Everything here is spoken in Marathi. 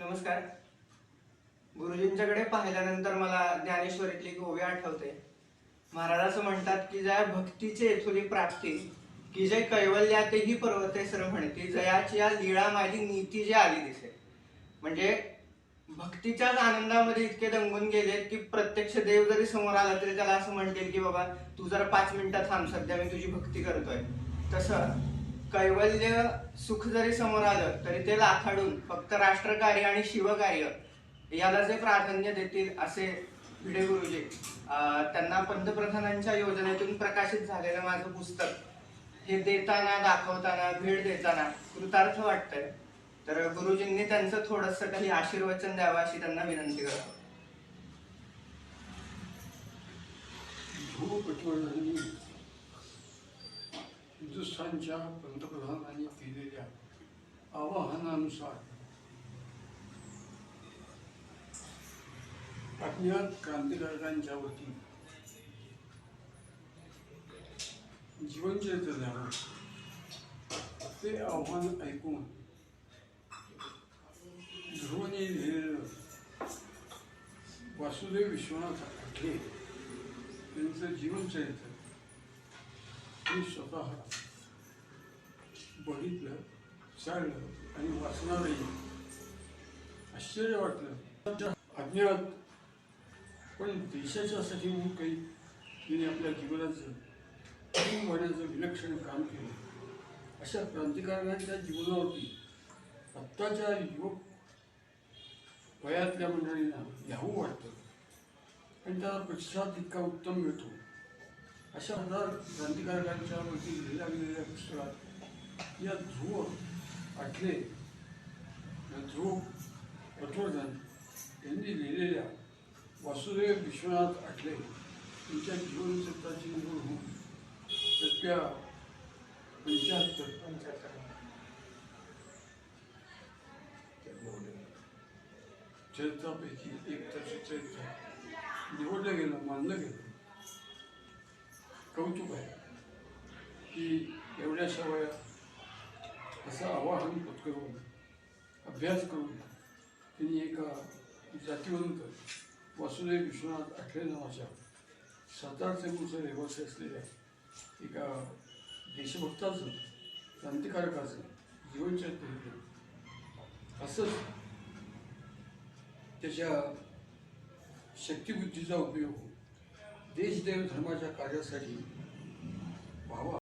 नमस्कार. गुरुजींच्याकडे पाहिल्यानंतर मला ज्ञानेश्वरीतली एक ओवी आठवते. महाराज असं म्हणतात की ज्या भक्तीचे येथुली प्राप्ती की जे कैवल्यातही पर्वते सर म्हणती जयाची या लीळा माझी नीती जी आली दिसे. म्हणजे भक्तीच्याच आनंदामध्ये इतके दंगून गेलेत की प्रत्यक्ष देव जरी समोर आला तरी त्याला असं म्हणतील की बाबा तू जरा पाच मिनिटात थांब सध्या मी तुझी भक्ती करतोय. तसं कैवल्य सुख जरी समोर आलं तरी ते लाथाडून फक्त राष्ट्रकार्य आणि शिवकार्य याला जे प्राधान्य देतील असे भिडे गुरुजी त्यांना पंतप्रधानांच्या योजनेतून प्रकाशित झालेलं माझं पुस्तक. हे देताना दाखवताना भेट देताना कृतार्थ वाटतंय. तर गुरुजींनी त्यांचं थोडस काही आशीर्वचन द्यावं अशी त्यांना विनंती करतो. भूपटवर्धांनी हिंदुस्थानच्या पंतप्रधानांनी केलेल्या आवाहनानुसार अज्ञात क्रांतिकारकांच्या वतीने जीवनचरित्र द्यावं ते आव्हान ऐकून ध्रुवने लिहिलेलं वासुदेव विश्वनाथ आठले यांचं जीवनचरित्र मी स्वतः बघितलं चाललं आणि वाचणारही. आश्चर्य वाटलं. अज्ञात. पण देशाच्यासाठी म्हणून काही तिने आपल्या जीवनाचं होण्याचं विलक्षण काम केलं. अशा क्रांतिकारकांच्या जीवनावरती आत्ताच्या युवक वयातल्या मंडळींना घ्यावं वाटतं. आणि त्याला प्रतिसाद इतका उत्तम मिळतो. अशा हजार क्रांतिकारकांच्या वरती लिहिल्या गेलेल्या पुस्तकात या ध्रुव आठले या ध्रुव पटवर्धन यांनी लिहिलेल्या वासुदेव विश्वनाथ आटले यांच्या जीवनचरित्राची निवड होऊन सध्या पंच्याहत्तर चरित्रापैकी एक तसे चरित्र निवडलं गेलं मानलं गेलं कौतुक आहे की एवढ्याशा वयात असं आवाहन पत्करून अभ्यास करून त्यांनी एका जातीवंत वासुदेव विश्वनाथ आठले नावाच्या सातारचे मूळचे रहिवासी असलेल्या एका देशभक्ताचं क्रांतिकारकाचं जीवनचरित्र लिहिलं असंच त्याच्या शक्तिबुद्धीचा उपयोग देशदेव धर्माच्या कार्यासाठी व्हावा